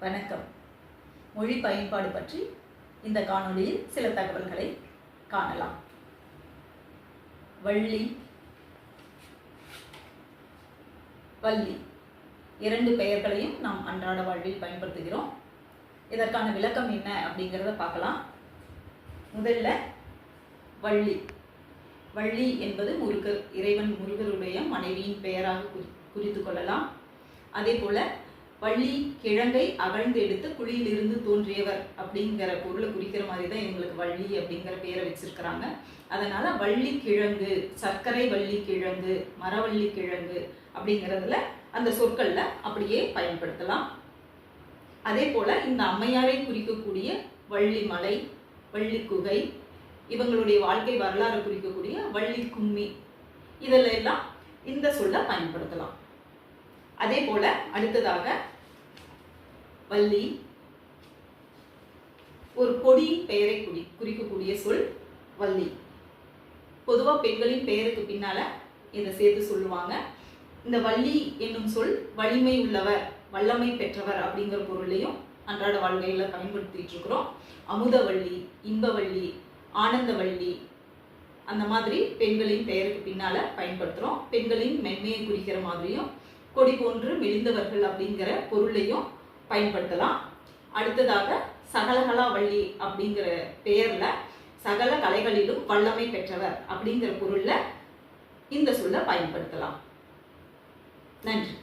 வணக்கம். மொழி பயன்பாடு பற்றி இந்த காணொளியில் சில தகவல்களை காணலாம். வள்ளி வள்ளி. இரண்டு பெயர்களையும் நாம் அன்றாட வாழ்வில் பயன்படுத்துகிறோம். இதற்கான விளக்கம் என்ன அப்படிங்கிறத பார்க்கலாம். முதல்ல வள்ளி. வள்ளி என்பது முருகர் இறைவன் முருகருடைய மனைவியின் பெயராக குறி குறித்து கொள்ளலாம். அதே போல வள்ளி கிழங்கை அகழ்ந்து எடுத்து குழியிலிருந்து தோன்றியவர் அப்படிங்கிற பொருளை குறிக்கிற மாதிரி தான் இவங்களுக்கு வள்ளி அப்படிங்கிற பெயரை வச்சிருக்கிறாங்க. அதனால வள்ளி கிழங்கு சர்க்கரை வள்ளி கிழங்கு மரவள்ளி கிழங்கு அப்படிங்கிறதுல அந்த சொற்கள்ல அப்படியே பயன்படுத்தலாம். அதே போல இந்த அம்மையாரை குறிக்கக்கூடிய வள்ளி மலை வள்ளி குகை இவங்களுடைய வாழ்க்கை வரலாறு குறிக்கக்கூடிய வள்ளி கும்மி இதில் எல்லாம் இந்த சொல்ல பயன்படுத்தலாம். அதே போல அடுத்ததாக வள்ளி ஒரு கொடி பெயரை குறி குறிக்கக்கூடிய சொல் வள்ளி. பொதுவா பெண்களின் பெயருக்கு பின்னால இதை சேர்த்து சொல்லுவாங்க. இந்த வள்ளி என்னும் சொல் வலிமை உள்ளவர் வல்லமை பெற்றவர் அப்படிங்கிற பொருளையும் அன்றாட வாழ்க்கையில பயன்படுத்திட்டு இருக்கிறோம். அமுதவள்ளி இன்பவள்ளி ஆனந்தவள்ளி அந்த மாதிரி பெண்களின் பெயருக்கு பின்னால பயன்படுத்துறோம். பெண்களின் மென்மையை குறிக்கிற மாதிரியும் கொடி போன்று மெலிந்தவர்கள் அப்படிங்கிற பொருளையும் பயன்படுத்தலாம். அடுத்ததாக சகலகலா வள்ளி அப்படிங்கிற பெயர்ல சகல கலைகளிலும் வல்லமை பெற்றவர் அப்படிங்கிற பொருள்ல இந்த சொல்ல பயன்படுத்தலாம். நன்றி.